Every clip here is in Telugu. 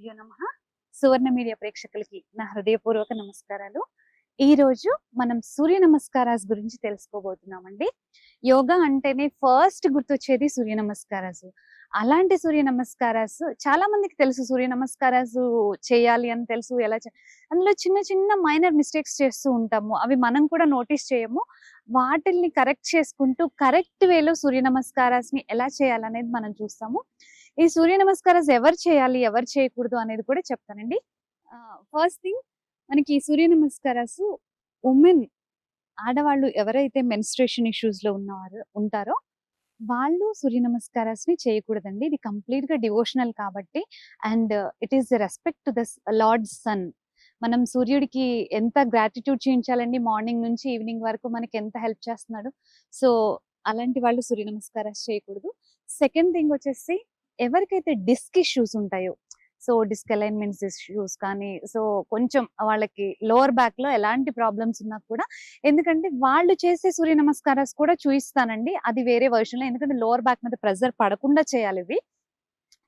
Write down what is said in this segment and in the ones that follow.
గురుభ్యో నమ. సువర్ణ మీడియా ప్రేక్షకులకి నా హృదయపూర్వక నమస్కారాలు. ఈ రోజు మనం సూర్య నమస్కారాస్ గురించి తెలుసుకోబోతున్నామండి. యోగా అంటేనే ఫస్ట్ గుర్తొచ్చేది సూర్య నమస్కారాసు. అలాంటి సూర్య నమస్కారాస్ చాలా మందికి తెలుసు సూర్య నమస్కారాస్ చేయాలి అని తెలుసు ఎలా అందులో చిన్న చిన్న మైనర్ మిస్టేక్స్ చేస్తూ ఉంటాము. అవి మనం కూడా నోటీస్ చేయము. వాటిల్ని కరెక్ట్ చేసుకుంటూ కరెక్ట్ వేలో సూర్య నమస్కారాస్ని ఎలా చేయాలనేది మనం చూస్తాము. ఈ సూర్య నమస్కారాలు ఎవరు చేయాలి ఎవరు చేయకూడదు అనేది కూడా చెప్తానండి. ఫస్ట్ థింగ్ మనకి ఈ సూర్య నమస్కారాలు ఉమెన్ ఆడవాళ్ళు ఎవరైతే మెన్స్ట్రేషన్ ఇష్యూస్లో ఉన్నవారు ఉంటారో వాళ్ళు సూర్య నమస్కారాస్ని చేయకూడదండి. ఇది కంప్లీట్గా డివోషనల్ కాబట్టి and it is respect to the lord sun మనం సూర్యుడికి ఎంత గ్రాటిట్యూడ్ చూపించాలండి మార్నింగ్ నుంచి ఈవినింగ్ వరకు మనకి ఎంత హెల్ప్ చేస్తున్నాడు? సో అలాంటి వాళ్ళు సూర్య నమస్కారాలు చేయకూడదు. సెకండ్ థింగ్ వచ్చేసి ఎవరికైతే డిస్క్ ఇష్యూస్ ఉంటాయో సో డిస్క్ అలైన్మెంట్స్ ఇష్యూస్ కానీ సో కొంచెం వాళ్ళకి లోవర్ బ్యాక్లో ఎలాంటి ప్రాబ్లమ్స్ ఉన్నా కూడా ఎందుకంటే వాళ్ళు చేసే సూర్య నమస్కారాస్ కూడా చూపిస్తానండి అది వేరే వర్షన్లో ఎందుకంటే లోవర్ బ్యాక్ మీద ప్రెజర్ పడకుండా చేయాలి ఇవి.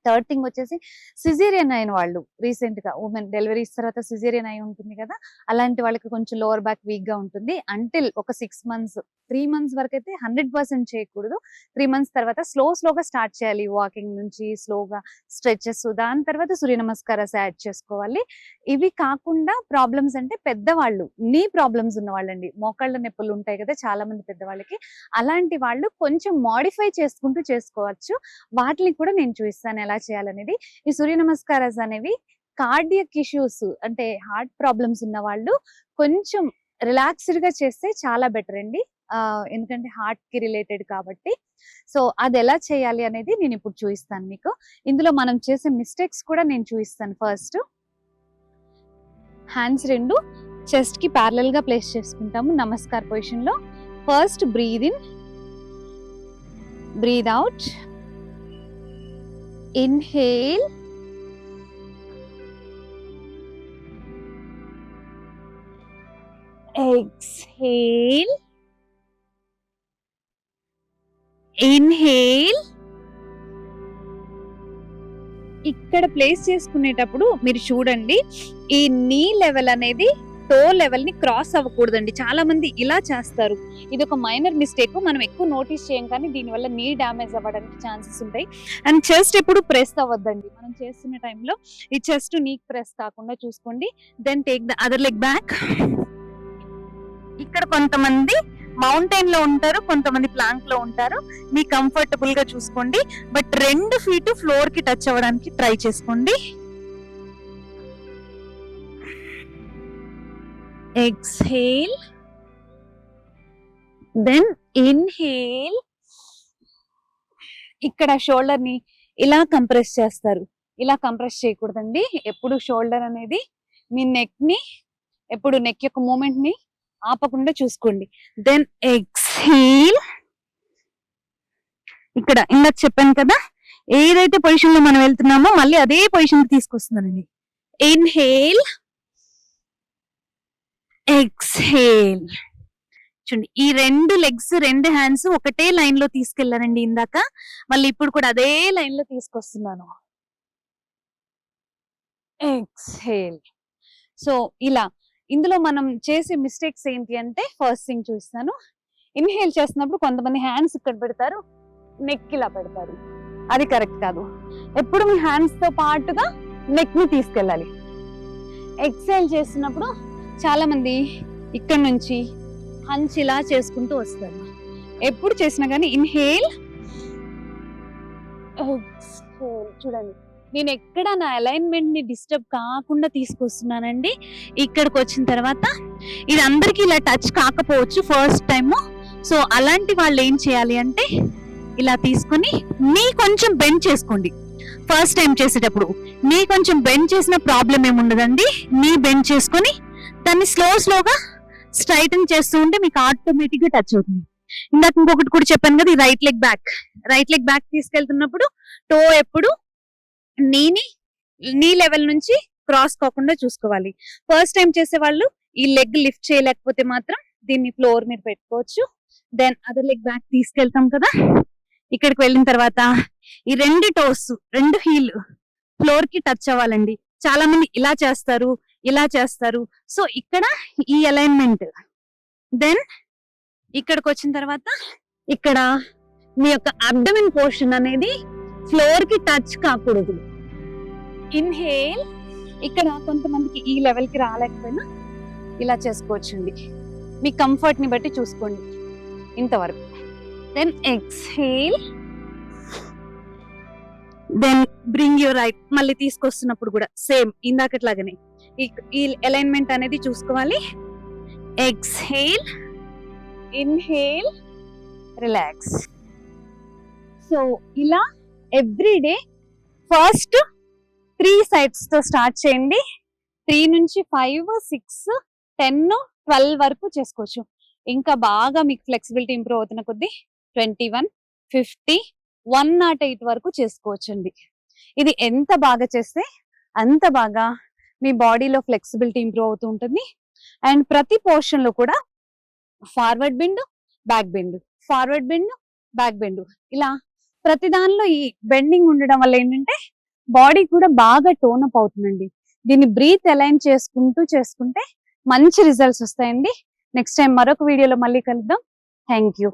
థర్డ్ థింగ్ వచ్చేసి సిజేరియన్ అయిన వాళ్ళు రీసెంట్గా ఉమెన్ డెలివరీస్ తర్వాత సిజేరియన్ అయి ఉంటుంది కదా అలాంటి వాళ్ళకి కొంచెం లోవర్ బ్యాక్ వీక్గా ఉంటుంది. అంటిల్ ఒక సిక్స్ మంత్స్ త్రీ మంత్స్ వరకు అయితే హండ్రెడ్ పర్సెంట్ చేయకూడదు. త్రీ మంత్స్ తర్వాత స్లో స్లోగా స్టార్ట్ చేయాలి. వాకింగ్ నుంచి స్లోగా స్ట్రెచెస్ దాని తర్వాత సూర్య నమస్కారాస్ యాడ్ చేసుకోవాలి. ఇవి కాకుండా ప్రాబ్లమ్స్ అంటే పెద్దవాళ్ళు నీ ప్రాబ్లమ్స్ ఉన్న వాళ్ళండి మోకాళ్ళ నొప్పులు ఉంటాయి కదా చాలా మంది పెద్దవాళ్ళకి. అలాంటి వాళ్ళు కొంచెం మాడిఫై చేసుకుంటూ చేసుకోవచ్చు. వాటిని కూడా నేను చూపిస్తాను ఎలా చేయాలనేది. ఈ సూర్య నమస్కారాస్ అనేవి కార్డియక్ ఇష్యూస్ అంటే హార్ట్ ప్రాబ్లమ్స్ ఉన్న వాళ్ళు కొంచెం రిలాక్స్డ్గా చేస్తే చాలా బెటర్ అండి. ఎందుకంటే హార్ట్కి రిలేటెడ్ కాబట్టి. సో అది ఎలా చేయాలి అనేది నేను ఇప్పుడు చూపిస్తాను మీకు. ఇందులో మనం చేసే మిస్టేక్స్ కూడా నేను చూపిస్తాను ఫస్ట్. హ్యాండ్స్ రెండు చెస్ట్కి ప్యారలల్గా ప్లేస్ చేసుకుంటాము నమస్కార్ పొజిషన్లో. First breathe in breathe out inhale exhale inhale. ఇక్కడ ప్లేస్ చేసుకునేటప్పుడు మీరు చూడండి ఈ నీ లెవెల్ అనేది టో లెవెల్ని క్రాస్ అవ్వకూడదండి. చాలా మంది ఇలా చేస్తారు. ఇది ఒక మైనర్ మిస్టేక్ మనం ఎక్కువ నోటీస్ చేయం కానీ దీనివల్ల నీ డ్యామేజ్ అవ్వడానికి ఛాన్సెస్ ఉంటాయి. అండ్ చెస్ట్ ఎప్పుడు ప్రెస్ అవ్వద్దండి. మనం చేస్తున్న టైంలో ఈ చెస్ట్ నీకు ప్రెస్ కాకుండా చూసుకోండి. Then take the other leg back ఇక్కడ కొంతమంది మౌంటైన్లో ఉంటారు కొంతమంది ప్లాంక్లో ఉంటారు. మీ కంఫర్టబుల్గా చూసుకోండి. బట్ రెండు ఫీట్ ఫ్లోర్కి టచ్ అవ్వడానికి ట్రై చేసుకోండి. ఎక్స్హేల్ దెన్ ఇన్హేల్ ఇక్కడ షోల్డర్ని ఇలా కంప్రెస్ చేస్తారు. ఇలా కంప్రెస్ చేయకూడదండి. ఎప్పుడు షోల్డర్ అనేది మీ నెక్ని ఎప్పుడు నెక్ యొక్క మూమెంట్ని ఆపకుండా చూసుకోండి. దెన్ ఎక్స్హేల్ ఇక్కడ ఇందాక చెప్పాను కదా ఏదైతే పొజిషన్లో మనం వెళ్తున్నామో మళ్ళీ అదే పొజిషన్కి తీసుకొస్తున్నానండి. ఇన్హేల్ ఎక్స్హేల్ చూడండి ఈ రెండు లెగ్స్ రెండు హ్యాండ్స్ ఒకటే లైన్లో తీసుకెళ్ళానండి ఇందాక. మళ్ళీ ఇప్పుడు కూడా అదే లైన్లో తీసుకొస్తున్నాను. ఎక్స్హేల్ సో ఇలా ఇందులో మనం చేసే మిస్టేక్స్ ఏంటి అంటే ఫస్ట్ థింగ్ చూస్తాను ఇన్హేల్ చేస్తున్నప్పుడు కొంతమంది హ్యాండ్స్ ఇక్కడ పెడతారు నెక్ ఇలా పెడతారు. అది కరెక్ట్ కాదు. ఎప్పుడు మీ హ్యాండ్స్తో పాటుగా నెక్ని తీసుకెళ్ళాలి. ఎక్సైల్ చేస్తున్నప్పుడు చాలా మంది ఇక్కడ నుంచి హంచ్ ఇలా చేసుకుంటూ వస్తారు. ఎప్పుడు చేసినా కానీ ఇన్హేల్ చూడండి. నేను ఎక్కడ నా అలైన్మెంట్ని డిస్టర్బ్ కాకుండా తీసుకొస్తున్నానండి? ఇక్కడికి వచ్చిన తర్వాత ఇది అందరికి ఇలా టచ్ కాకపోవచ్చు ఫస్ట్ టైము సో అలాంటి వాళ్ళు ఏం చేయాలి అంటే ఇలా తీసుకొని నీ కొంచెం బెండ్ చేసుకోండి. ఫస్ట్ టైం చేసేటప్పుడు నీ కొంచెం బెండ్ చేసిన ప్రాబ్లం ఏముండదండి నీ బెండ్ చేసుకొని దాన్ని స్లో స్లోగా స్ట్రైటన్ చేస్తూ ఉంటే మీకు ఆటోమేటిక్గా టచ్ అవుతుంది. ఇందాక ఇంకొకటి కూడా చెప్పాను కదా ఈ right leg back right leg back తీసుకెళ్తున్నప్పుడు toe ఎప్పుడు నీని నీ లెవెల్ నుంచి క్రాస్ కాకుండా చూసుకోవాలి. ఫస్ట్ టైం చేసే వాళ్ళు ఈ లెగ్ లిఫ్ట్ చేయలేకపోతే మాత్రం దీన్ని ఫ్లోర్ మీద పెట్టుకోవచ్చు. దెన్ అదర్ లెగ్ బ్యాక్ తీసుకెళ్తాం కదా. ఇక్కడికి వెళ్ళిన తర్వాత ఈ రెండు టోస్ రెండు హీల్ ఫ్లోర్కి టచ్ అవ్వాలండి. చాలా మంది ఇలా చేస్తారు ఇలా చేస్తారు. సో ఇక్కడ ఈ అలైన్మెంట్ దెన్ ఇక్కడికి వచ్చిన తర్వాత ఇక్కడ మీ యొక్క అబ్డమిన్ పోర్షన్ అనేది ఫ్లోర్కి టచ్ కాకూడదు. ఇన్హేల్ ఇక్కడ కొంతమందికి ఈ లెవెల్కి రాలేకపోయినా ఇలా చేసుకోవచ్చండి. మీ కంఫర్ట్ని బట్టి చూసుకోండి. ఇంతవరకు. Then exhale then bring your right మళ్ళీ తీసుకొస్తున్నప్పుడు కూడా సేమ్ ఇందాకట్లాగానే. ఈ- ఈ అలైన్మెంట్ అనేది చూసుకోవాలి. ఎక్స్హేల్ ఇన్హేల్ రిలాక్స్ సో ఇలా ఎవ్రీ డే ఫస్ట్ త్రీ సైడ్స్తో స్టార్ట్ చేయండి. త్రీ నుంచి ఫైవ్ సిక్స్ టెన్ ట్వెల్వ్ వరకు చేసుకోవచ్చు. ఇంకా బాగా మీకు ఫ్లెక్సిబిలిటీ ఇంప్రూవ్ అవుతున్న కొద్దీ twenty one fifty one naught eight వరకు చేసుకోవచ్చండి. ఇది ఎంత బాగా చేస్తే అంత బాగా మీ బాడీలో ఫ్లెక్సిబిలిటీ ఇంప్రూవ్ అవుతూ ఉంటుంది. అండ్ ప్రతి పోర్షన్లో కూడా forward bend back bend. Forward bend back bend. ఇలా ప్రతి దానిలో ఈ బెండింగ్ ఉండడం వల్ల ఏంటంటే బాడీ కూడా బాగా టోన్ అప్ అవుతుందండి. దీన్ని బ్రీత్ అలైన్ చేసుకుంటూ చేసుకుంటే మంచి రిజల్ట్స్ వస్తాయండి. నెక్స్ట్ టైం మరొక వీడియోలో మళ్ళీ కలుద్దాం. Thank you